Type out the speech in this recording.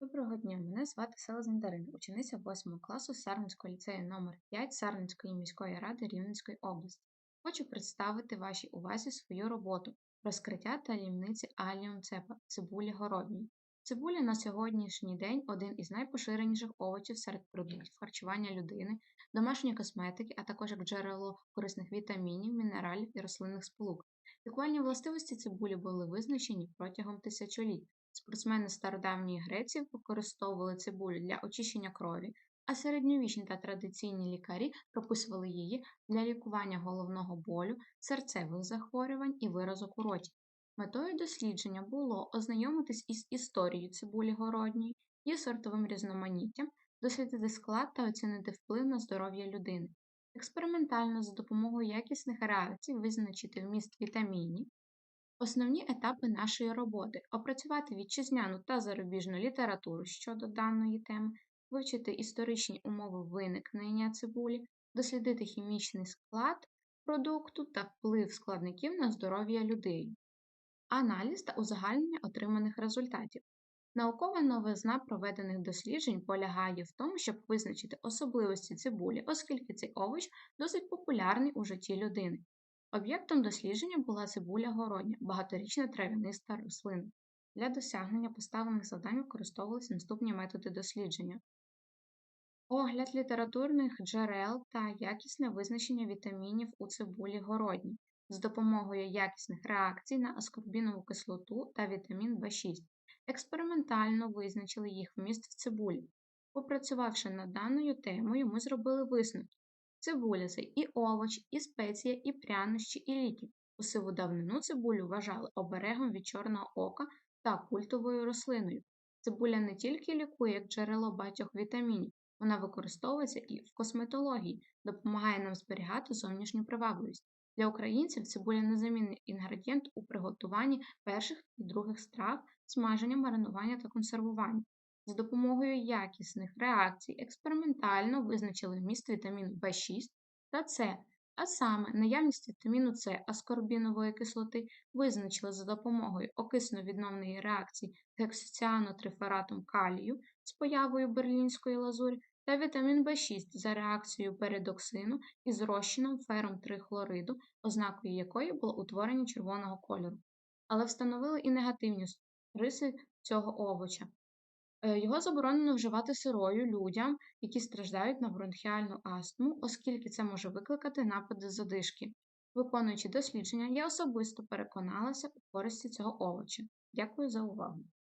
Доброго дня, мене звати Селезень Дарина, учениця 8 класу Сарненського ліцею номер 5 Сарненської міської ради Рівненської області. Хочу представити вашій увазі свою роботу розкриття таємниці аліум цепа цибулі городньої. Цибуля на сьогоднішній день один із найпоширеніших овочів серед продуктів харчування людини, домашньої косметики, а також як джерело корисних вітамінів, мінералів і рослинних сполук. Лікувальні властивості цибулі були визначені протягом тисячоліть. Спортсмени стародавньої Греції використовували цибулю для очищення крові, а середньовічні та традиційні лікарі прописували її для лікування головного болю, серцевих захворювань і виразок у роті. Метою дослідження було ознайомитись із історією цибулі городньої, її сортовим різноманіттям, дослідити склад та оцінити вплив на здоров'я людини. Експериментально за допомогою якісних реакцій визначити вміст вітамінів, Основні етапи нашої роботи опрацювати вітчизняну та зарубіжну літературу щодо даної теми, вивчити історичні умови виникнення цибулі, дослідити хімічний склад продукту та вплив складників на здоров'я людей, аналіз та узагальнення отриманих результатів. Наукова новизна проведених досліджень полягає в тому, щоб визначити особливості цибулі, оскільки цей овоч досить популярний у житті людини. Об'єктом дослідження була цибуля городня, багаторічна трав'яниста рослина. Для досягнення поставлених завдань використовувалися наступні методи дослідження. Огляд літературних джерел та якісне визначення вітамінів у цибулі городній з допомогою якісних реакцій на аскорбінову кислоту та вітамін В6. Експериментально визначили їх вміст в цибулі. Попрацювавши над даною темою, ми зробили висновки, Цибуля це і овоч, і спеція, і прянощі, і ліки. У сиву давнину цибулю вважали оберегом від чорного ока та культовою рослиною. Цибуля не тільки лікує як джерело багатьох вітамінів, вона використовується і в косметології, допомагає нам зберігати зовнішню привабливість. Для українців цибуля незамінний інгредієнт у приготуванні перших і других страв, смаження, маринування та консервування. За допомогою якісних реакцій експериментально визначили вміст вітаміну В6 та С, а саме наявність вітаміну С аскорбінової кислоти визначили за допомогою окисно-відновної реакції гексоціанотрифератом калію з появою берлінської лазурі та вітамін В6 за реакцією передоксину із розчином фером 3 хлориду, ознакою якої було утворення червоного кольору. Але встановили і негативні риси цього овоча. Е, його заборонено вживати сирою людям, які страждають на бронхіальну астму, оскільки це може викликати напади задишки. Виконуючи дослідження, я особисто переконалася у користі цього овоча. Дякую за увагу!